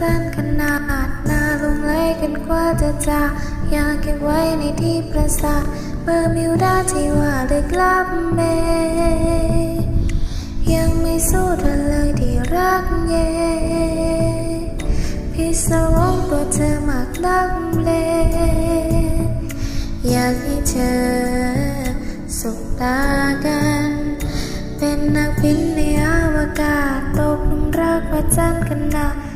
จันขนาดนาลงไหลกันกว่าจะจากอยากเก็บไว้ในที่ประสาทเบอร์มิวดาที่ว่าลึกลับเมยังไม่สู้เธอเลยที่รักเย่พิศวงตัวเธอมากลักเลอยากให้เธอสบตากัน เป็นนักบินในอวกาศตกหลุมรักพระจันกันานา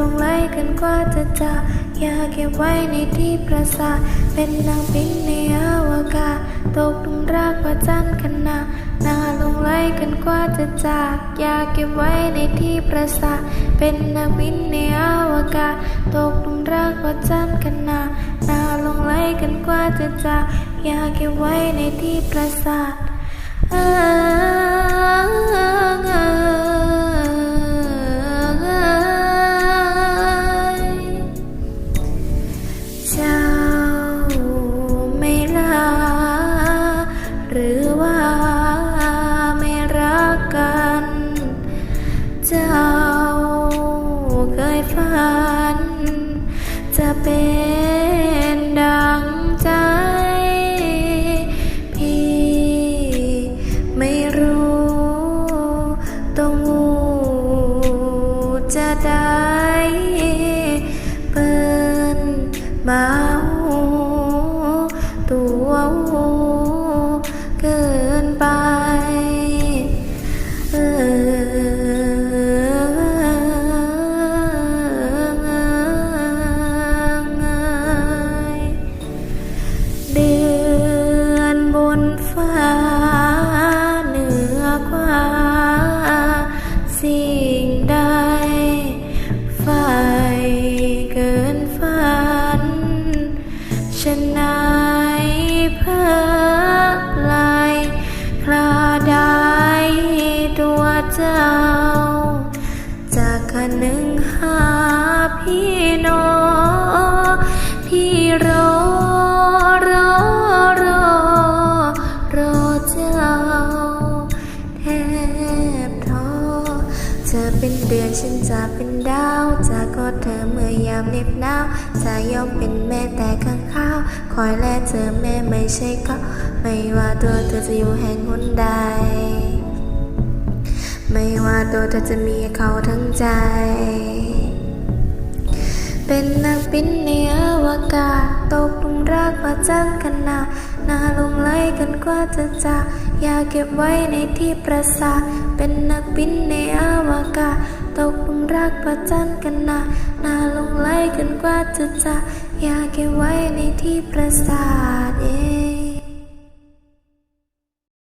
ลงไหลกันกว่าจะจะอยากเก็บไว้ในที่ประสาทเป็นนักบินในอวกาศตกหลุมรักพระจันทร์กันนานาลงไหลกันกว่าจะจากอยากเก็บไว้ในที่ประสาทเป็นนักบินในอวกาศตกหลุมรักพระจันทร์กันนานาลงไหลกันกว่าจะจากอยากเก็บไว้ในที่ประสาท จะเป็นดังใจ พี่ไม่รู้ต้องงูจะได้เปิ้นมาหูตัว ฉันเพ้อไหลคราได้ตัวเจ้า จากคนหนึ่งหาพี่น้อง เธอเป็นเดือนฉันจะเป็นดาวจะกอดเธอเมื่อยามเหน็บหนาวจะยอมเป็นแม่แต่ข้างข้าว คอยแลเธอแม่ไม่ใช่เขาไม่ว่าตัวเธอจะอยู่แห่งหนใด ไม่ว่าตัวเธอจะมีเขาทั้งใจ เป็นนักบินในอวกาศตกลุมรักมาจังกันนา นาลงไหลกันกว่าจะจากอยากเก็บไว้ในที่ประสาทเป็นนักบินในอวกาศตกลุมรักประจันกันนานาลงไหลกันกว่าจะจากอยากเก็บไว้ในที่ประสาทเอง